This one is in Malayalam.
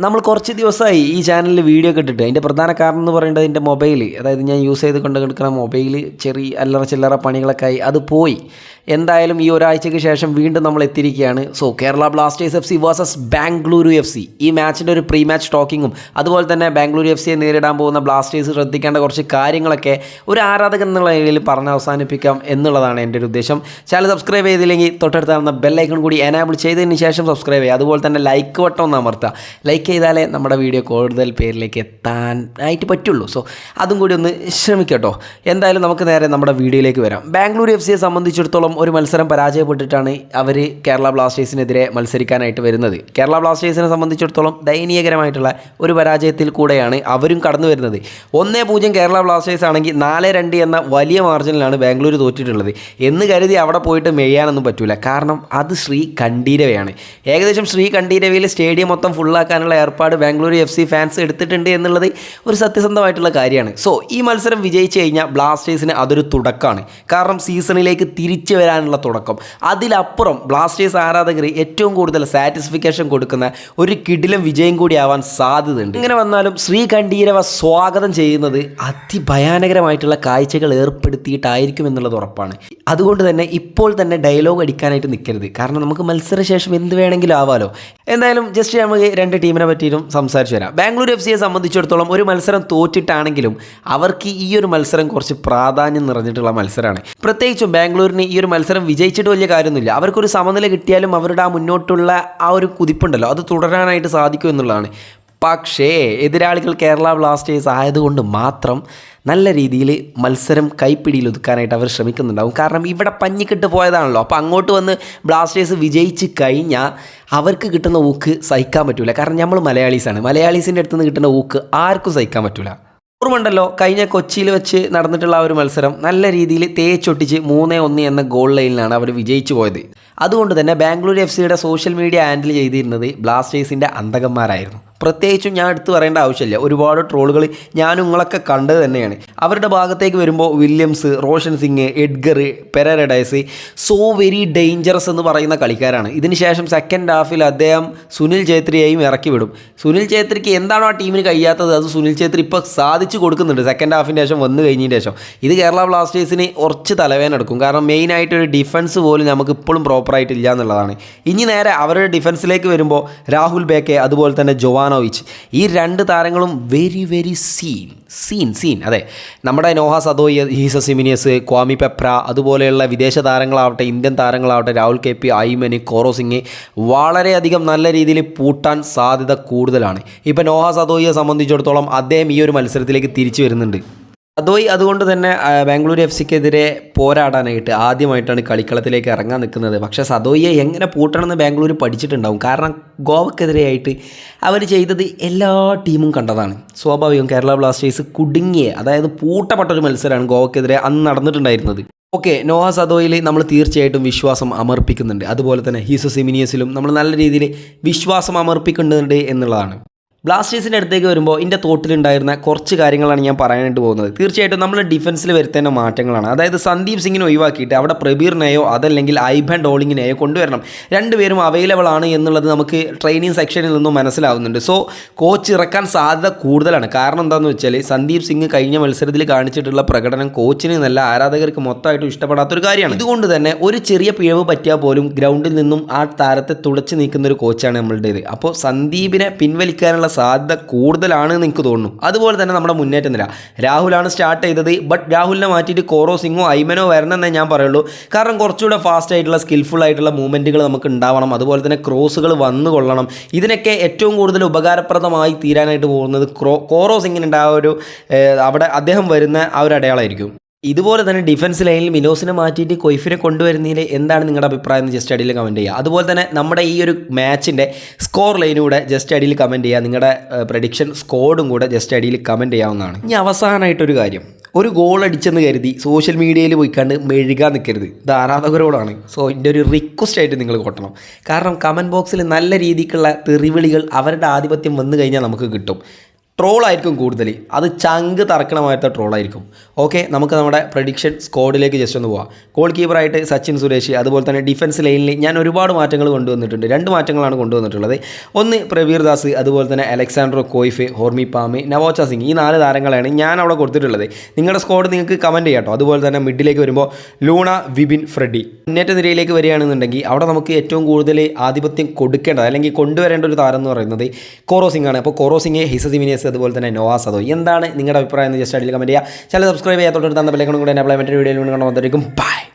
നമ്മൾ കുറച്ച് ദിവസമായി ഈ ചാനലിൽ വീഡിയോ ഒക്കെ ഇട്ടിട്ട്. അതിന്റെ പ്രധാന കാരണം എന്ന് പറയുന്നത് എന്റെ മൊബൈൽ അതായത് ഞാൻ യൂസ് ചെയ്ത് കൊണ്ട് മൊബൈൽ ചെറിയ അല്ലറ ചില്ലറ പണികളൊക്കെ ആയി. അത് പോയി. എന്തായാലും ഈ ഒരാഴ്ചയ്ക്ക് ശേഷം വീണ്ടും നമ്മൾ എത്തിയിരിക്കുകയാണ്. So Kerala Blasters F C versus Bengaluru F C ഈ മാച്ചിന്റെ ഒരു പ്രീ മാച്ച് ടോക്കിങ്ങും അതുപോലെ തന്നെ ബാംഗ്ലൂരു എഫ് സിയെ നേരിടാൻ പോകുന്ന ബ്ലാസ്റ്റേഴ്സ് ശ്രദ്ധിക്കേണ്ട കുറച്ച് കാര്യങ്ങളൊക്കെ ഒരു ആരാധകൻ എന്നുള്ള രീതിയിൽ പറഞ്ഞ് അവസാനിപ്പിക്കാം എന്നുള്ളതാണ് എന്റെ ഒരു ഉദ്ദേശം. ചാനൽ സബ്സ്ക്രൈബ് ചെയ്തില്ലെങ്കിൽ തൊട്ടടുത്ത് നടന്ന ബെല്ലൈക്കൺ കൂടി എനാബിൾ ചെയ്തതിന് ശേഷം സബ്സ്ക്രൈബ് ചെയ്യുക. അതുപോലെ തന്നെ ലൈക്ക് വട്ടം ഒന്ന് അമർത്തുക. ലൈക്ക് ചെയ്താലേ നമ്മുടെ വീഡിയോ കൂടുതൽ പേരിലേക്ക് എത്താൻ ആയിട്ട് പറ്റുള്ളൂ. സോ അതും കൂടി ഒന്ന് ശ്രമിക്കട്ടോ. എന്തായാലും നമുക്ക് നേരെ നമ്മുടെ വീഡിയോയിലേക്ക് വരാം. ബാംഗ്ലൂർ എഫ് സിയെ സംബന്ധിച്ചിടത്തോളം ഒരു മത്സരം പരാജയപ്പെട്ടിട്ടാണ് അവർ കേരള ബ്ലാസ്റ്റേഴ്സിനെതിരെ മത്സരിക്കാനായിട്ട് വരുന്നത്. കേരള ബ്ലാസ്റ്റേഴ്സിനെ സംബന്ധിച്ചിടത്തോളം ദയനീയകരമായിട്ടുള്ള ഒരു പരാജയത്തിൽ കൂടെയാണ് അവരും കടന്നു വരുന്നത്. ഒന്നേ പൂജ്യം കേരള ബ്ലാസ്റ്റേഴ്സ് ആണെങ്കിൽ നാല് രണ്ട് എന്ന വലിയ മാർജിനിലാണ് ബാംഗ്ലൂർ തോറ്റിട്ടുള്ളത്. എന്ന് കരുതി അവിടെ പോയിട്ട് മെയ്യാനൊന്നും പറ്റില്ല കാരണം അത് ശ്രീ കണ്ടീരവയാണ്. ഏകദേശം ശ്രീ കണ്ടീരവയിൽ സ്റ്റേഡിയം മൊത്തം ഫുള്ളാക്കാനുള്ള ഏർപ്പാട് ബാംഗ്ലൂർ എഫ് സി ഫാൻസ് എടുത്തിട്ടുണ്ട് എന്നുള്ളത് ഒരു സത്യസന്ധമായിട്ടുള്ള കാര്യമാണ്. സോ ഈ മത്സരം വിജയിച്ചു കഴിഞ്ഞാൽ ബ്ലാസ്റ്റേഴ്സിന് അതൊരു തുടക്കമാണ്. കാരണം സീസണിലേക്ക് തിരിച്ചു വരാനുള്ള തുടക്കം. അതിലപ്പുറം ബ്ലാസ്റ്റേഴ്സ് ആരാധകർ ഏറ്റവും കൂടുതൽ സാറ്റിസ്ഫിക്കേഷൻ കൊടുക്കുന്ന ഒരു കിടിലം വിജയം കൂടി ആവാൻ സാധ്യതയുണ്ട്. ഇങ്ങനെ വന്നാലും ശ്രീ കണ്ടീരവ സ്വാഗതം ചെയ്യുന്നത് അതിഭയാനകരമായിട്ടുള്ള കാഴ്ചകൾ ഏർപ്പെടുത്തിയിട്ടായിരിക്കും എന്നുള്ളത് ഉറപ്പാണ്. അതുകൊണ്ട് തന്നെ ഇപ്പോൾ തന്നെ ഡയലോഗ് അടിക്കാനായിട്ട് നിൽക്കരുത്. കാരണം നമുക്ക് മത്സരശേഷം എന്ത് വേണമെങ്കിലും ആവാലോ. എന്തായാലും ജസ്റ്റ് നമുക്ക് രണ്ട് ടീമിനെ പറ്റിയിട്ടും സംസാരിച്ചു വരാം. ബാംഗ്ലൂർ എഫ് സിയെ സംബന്ധിച്ചിടത്തോളം ഒരു മത്സരം തോറ്റിട്ടാണെങ്കിലും അവർക്ക് ഈ ഒരു മത്സരം കുറച്ച് പ്രാധാന്യം നിറഞ്ഞിട്ടുള്ള മത്സരമാണ്. പ്രത്യേകിച്ചും ബാംഗ്ലൂരിന് ഈ ഒരു മത്സരം വിജയിച്ചിട്ട് വലിയ കാര്യമൊന്നുമില്ല. അവർക്കൊരു സമനില കിട്ടിയാലും അവരുടെ ആ മുന്നോട്ടുള്ള ആ ഒരു കുതിപ്പുണ്ടല്ലോ അത് തുടരാനായിട്ട് സാധിക്കും എന്നുള്ളതാണ് പക്ഷേ എതിരാളികൾ കേരള ബ്ലാസ്റ്റേഴ്സ് ആയതുകൊണ്ട് മാത്രം നല്ല രീതിയിൽ മത്സരം കൈപ്പിടിയിൽ ഒതുക്കാനായിട്ട് അവർ ശ്രമിക്കുന്നുണ്ടാവും. കാരണം ഇവിടെ പഞ്ഞിക്കിട്ട് പോയതാണല്ലോ. അപ്പോൾ അങ്ങോട്ട് വന്ന് ബ്ലാസ്റ്റേഴ്സ് വിജയിച്ച് കഴിഞ്ഞാൽ അവർക്ക് കിട്ടുന്ന ഊക്ക് സഹിക്കാൻ പറ്റില്ല കാരണം നമ്മൾ മലയാളീസാണ്. മലയാളീസിന്റെ അടുത്ത് നിന്ന് കിട്ടുന്ന ഊക്ക് ആർക്കും സഹിക്കാൻ പറ്റില്ല ഓർമ്മയുണ്ടല്ലോ കഴിഞ്ഞ കൊച്ചിയിൽ വെച്ച് നടന്നിട്ടുള്ള ആ ഒരു മത്സരം നല്ല രീതിയിൽ തേച്ചൊട്ടിച്ച് മൂന്ന് ഒന്ന് എന്ന ഗോൾ ലൈനിലാണ് അവർ വിജയിച്ചു പോയത്. അതുകൊണ്ട് തന്നെ ബാംഗ്ലൂർ എഫ് സിയുടെ സോഷ്യൽ മീഡിയ ഹാൻഡിൽ ചെയ്തിരുന്നത് ബ്ലാസ്റ്റേഴ്സിന്റെ അന്തകന്മാരായിരുന്നു. പ്രത്യേകിച്ചും ഞാൻ എടുത്തു പറയേണ്ട ആവശ്യമില്ല. ഒരുപാട് ട്രോളുകൾ ഞാനും നിങ്ങളൊക്കെ കണ്ടത് തന്നെയാണ്. അവരുടെ ഭാഗത്തേക്ക് വരുമ്പോൾ വില്യംസ് റോഷൻ സിംഗ് എഡ്ഗർ പെരഡൈസ് സോ വെരി ഡേഞ്ചറസ് എന്ന് പറയുന്ന കളിക്കാരാണ്. ഇതിനുശേഷം സെക്കൻഡ് ഹാഫിൽ അദ്ദേഹം സുനിൽ ഛേത്രിയെയും ഇറക്കി വിടും. സുനിൽ ഛേത്രിക്ക് എന്താണോ ആ ടീമിന് കഴിയാത്തത്? അത് സുനിൽ ഛേത്രി ഇപ്പോൾ സാധിച്ചു കൊടുക്കുന്നുണ്ട്. സെക്കൻഡ് ഹാഫിന്റെ ശേഷം വന്നു കഴിഞ്ഞതിന് ശേഷം. ഇത് കേരള ബ്ലാസ്റ്റേഴ്സിന് കുറച്ച് തലവേദന എടുക്കും. കാരണം മെയിനായിട്ട് ഒരു ഡിഫൻസ് പോലും നമുക്ക് ഇപ്പോഴും പ്രോപ്പറായിട്ടില്ല എന്നുള്ളതാണ്. ഇനി നേരെ അവരുടെ ഡിഫൻസിലേക്ക് വരുമ്പോൾ രാഹുൽ ബേക്കെ അതുപോലെ തന്നെ ജോവാനോവിച്ച് ഈ രണ്ട് താരങ്ങളും very very scene scene scene അതെ നമ്മുടെ Noah Sadaoui Jesus Jimenez Kwame Peprah അതുപോലെയുള്ള വിദേശ താരങ്ങളാവട്ടെ ഇന്ത്യൻ താരങ്ങളാവട്ടെ രാഹുൽ കെ പി ഐമന് കോറോ സിംഗ് വളരെയധികം നല്ല രീതിയിൽ പൂട്ടാൻ സാധ്യത കൂടുതലാണ്. ഇപ്പോൾ നോഹ സദോയിയെ സംബന്ധിച്ചിടത്തോളം അദ്ദേഹം ഈ ഒരു മത്സരത്തിലേക്ക് തിരിച്ചു വരുന്നുണ്ട്. അതോയ് അതുകൊണ്ട് തന്നെ ബാംഗ്ലൂർ എഫ് സിക്കെതിരെ പോരാടാനായിട്ട് ആദ്യമായിട്ടാണ് കളിക്കളത്തിലേക്ക് ഇറങ്ങാൻ നിൽക്കുന്നത്. പക്ഷേ സദോയിയെ എങ്ങനെ പൂട്ടണമെന്ന് ബാംഗ്ലൂർ പഠിച്ചിട്ടുണ്ടാവും. കാരണം ഗോവക്കെതിരെയായിട്ട് അവർ ചെയ്തത് എല്ലാ ടീമും കണ്ടതാണ്. സ്വാഭാവികം കേരള ബ്ലാസ്റ്റേഴ്സ് കുടുങ്ങിയ അതായത് പൂട്ടപ്പെട്ടൊരു മത്സരമാണ് ഗോവക്കെതിരെ അന്ന് നടന്നിട്ടുണ്ടായിരുന്നത്. ഓക്കെ നോഹ സദോയിൽ നമ്മൾ തീർച്ചയായിട്ടും വിശ്വാസം അമർപ്പിക്കുന്നുണ്ട്. അതുപോലെ തന്നെ ഹീസസ് സിമിനിയസിലും നമ്മൾ നല്ല രീതിയിൽ വിശ്വാസം അമർപ്പിക്കുന്നുണ്ട് എന്നുള്ളതാണ്. ബ്ലാസ്റ്റേഴ്സിന്റെ അടുത്തേക്ക് വരുമ്പോൾ എന്റെ തോട്ടിലുണ്ടായിരുന്ന കുറച്ച് കാര്യങ്ങളാണ് ഞാൻ പറയാനായിട്ട് പോകുന്നത്. തീർച്ചയായിട്ടും നമ്മൾ ഡിഫൻസിൽ വരുത്തേണ്ട മാറ്റങ്ങളാണ്. അതായത് സന്ദീപ് സിംഗിനെ ഒഴിവാക്കിയിട്ട് അവിടെ പ്രബീറിനെയോ അതല്ലെങ്കിൽ ഐബൻ ഡോളിങ്ങിനെയോ കൊണ്ടുവരണം. രണ്ടുപേരും അവൈലബിൾ ആണ് എന്നുള്ളത് നമുക്ക് ട്രെയിനിങ് സെക്ഷനിൽ നിന്നും മനസ്സിലാവുന്നുണ്ട്. സോ കോച്ച് ഇറക്കാൻ സാധ്യത കൂടുതലാണ്. കാരണം എന്താണെന്ന് വെച്ചാൽ സന്ദീപ് സിംഗ് കഴിഞ്ഞ മത്സരത്തിൽ കാണിച്ചിട്ടുള്ള പ്രകടനം കോച്ചിന് നല്ല ആരാധകർക്ക് മൊത്തമായിട്ടും ഇഷ്ടപ്പെടാത്തൊരു കാര്യമാണ്. ഇതുകൊണ്ട് തന്നെ ഒരു ചെറിയ പിഴവ് പറ്റിയാൽ പോലും ഗ്രൗണ്ടിൽ നിന്നും ആ താരത്തെ തുളച്ച് നീക്കുന്ന ഒരു കോച്ചാണ് നമ്മളുടേത്. അപ്പോൾ സന്ദീപിനെ പിൻവലിക്കാനുള്ള സാധ്യത കൂടുതലാണ് എന്ന് എനിക്ക് തോന്നുന്നു. അതുപോലെ തന്നെ നമ്മുടെ മുന്നേറ്റം നില. രാഹുലാണ് സ്റ്റാർട്ട് ചെയ്തത്. ബട്ട് രാഹുലിനെ മാറ്റിയിട്ട് കോറോ സിംഗോ ഐമനോ വരണമെന്നേ ഞാൻ പറയുള്ളൂ. കാരണം കുറച്ചുകൂടെ ഫാസ്റ്റ് ആയിട്ടുള്ള സ്കിൽഫുൾ ആയിട്ടുള്ള മൂവ്മെന്റുകൾ നമുക്ക് ഉണ്ടാവണം. അതുപോലെ തന്നെ ക്രോസുകൾ വന്നു കൊള്ളണം. ഇതിനൊക്കെ ഏറ്റവും കൂടുതൽ ഉപകാരപ്രദമായി തീരാനായിട്ട് പോകുന്നത് ക്രോ കോറോ സിംഗിനുണ്ട് ആ ഒരു അവിടെ അദ്ദേഹം വരുന്ന ആ ഒരു അടയാളമായിരിക്കും ഇതുപോലെ തന്നെ ഡിഫൻസ് ലൈനിൽ മിനോസിനെ മാറ്റിയിട്ട് കൊയ്ഫിനെ കൊണ്ടുവരുന്നതിൽ എന്താണ് നിങ്ങളുടെ അഭിപ്രായം എന്ന് ജസ്റ്റ് അടിയിൽ കമന്റ് ചെയ്യുക. അതുപോലെ തന്നെ നമ്മുടെ ഈ ഒരു മാച്ചിന്റെ സ്കോർ ലൈനൂടെ ജസ്റ്റ് അടിയിൽ കമന്റ് ചെയ്യുക. നിങ്ങളുടെ പ്രഡിക്ഷൻ സ്കോഡും കൂടെ ജസ്റ്റ് അടിയിൽ കമന്റ് ചെയ്യാവുന്നതാണ്. ഇനി അവസാനമായിട്ടൊരു കാര്യം. ഒരു ഗോൾ അടിച്ചെന്ന് കരുതി സോഷ്യൽ മീഡിയയിൽ പോയി കണ്ട് മെഴുകാൻ നിൽക്കരുത് ഇത് ആരാധകരോടാണ് സോ എന്റെ ഒരു റിക്വസ്റ്റ് ആയിട്ട് നിങ്ങൾ കൊട്ടണം. കാരണം കമന്റ് ബോക്സിൽ നല്ല രീതിക്കുള്ള തെറിവിളികൾ അവരുടെ ആധിപത്യം വന്നു കഴിഞ്ഞാൽ നമുക്ക് കിട്ടും. ട്രോളായിരിക്കും കൂടുതൽ. അത് ചങ്ക് തറക്കണമായിട്ട് ട്രോളായിരിക്കും. ഓക്കെ നമുക്ക് നമ്മുടെ പ്രഡിക്ഷൻ സ്കോഡിലേക്ക് ജസ്റ്റ് ഒന്ന് പോവാം. ഗോൾ കീപ്പറായിട്ട് സച്ചിൻ സുരേഷ് അതുപോലെ തന്നെ ഡിഫൻസ് ലൈനിൽ ഞാൻ ഒരുപാട് മാറ്റങ്ങൾ കൊണ്ടുവന്നിട്ടുണ്ട്. രണ്ട് മാറ്റങ്ങളാണ് കൊണ്ടുവന്നിട്ടുള്ളത്. ഒന്ന് പ്രവീർ ദാസ് അതുപോലെ തന്നെ Alexandre Coeff Hormipam Naocha Singh ഈ നാല് താരങ്ങളാണ് ഞാൻ അവിടെ കൊടുത്തിട്ടുള്ളത്. നിങ്ങളുടെ സ്കോഡ് നിങ്ങൾക്ക് കമന്റ് ചെയ്യാം കേട്ടോ അതുപോലെ തന്നെ മിഡിലേക്ക് വരുമ്പോൾ ലൂണ വിബിൻ ഫ്രെഡി. മുന്നേറ്റ നിരയിലേക്ക് വരികയാണെന്നുണ്ടെങ്കിൽ അവിടെ നമുക്ക് ഏറ്റവും കൂടുതൽ ആധിപത്യം കൊടുക്കേണ്ടത് അല്ലെങ്കിൽ കൊണ്ടുവരേണ്ട ഒരു താരം എന്ന് പറയുന്നത് കോറോ സിംഗ് ആണ്. അപ്പോൾ കോറോ സിംഗ് ഹിസസിമിനിയസ് അതുപോലെ തന്നെ നോവാസ് അതോ എന്താണ് നിങ്ങളുടെ അഭിപ്രായം എന്ന് ജസ്റ്റ് അടിയിൽ കമന്റ് ചെയ്യുക. ചില സബ്സ്ക്രൈബ് ചെയ്യാത്തോട്ട് തന്നെ ബെല്ലൈക്കണും കൂടെ എന്നെ അപ്ലൈ മറ്റൊരു വീഡിയോയിൽ വീണ്ടും വന്നിരിക്കും ബൈ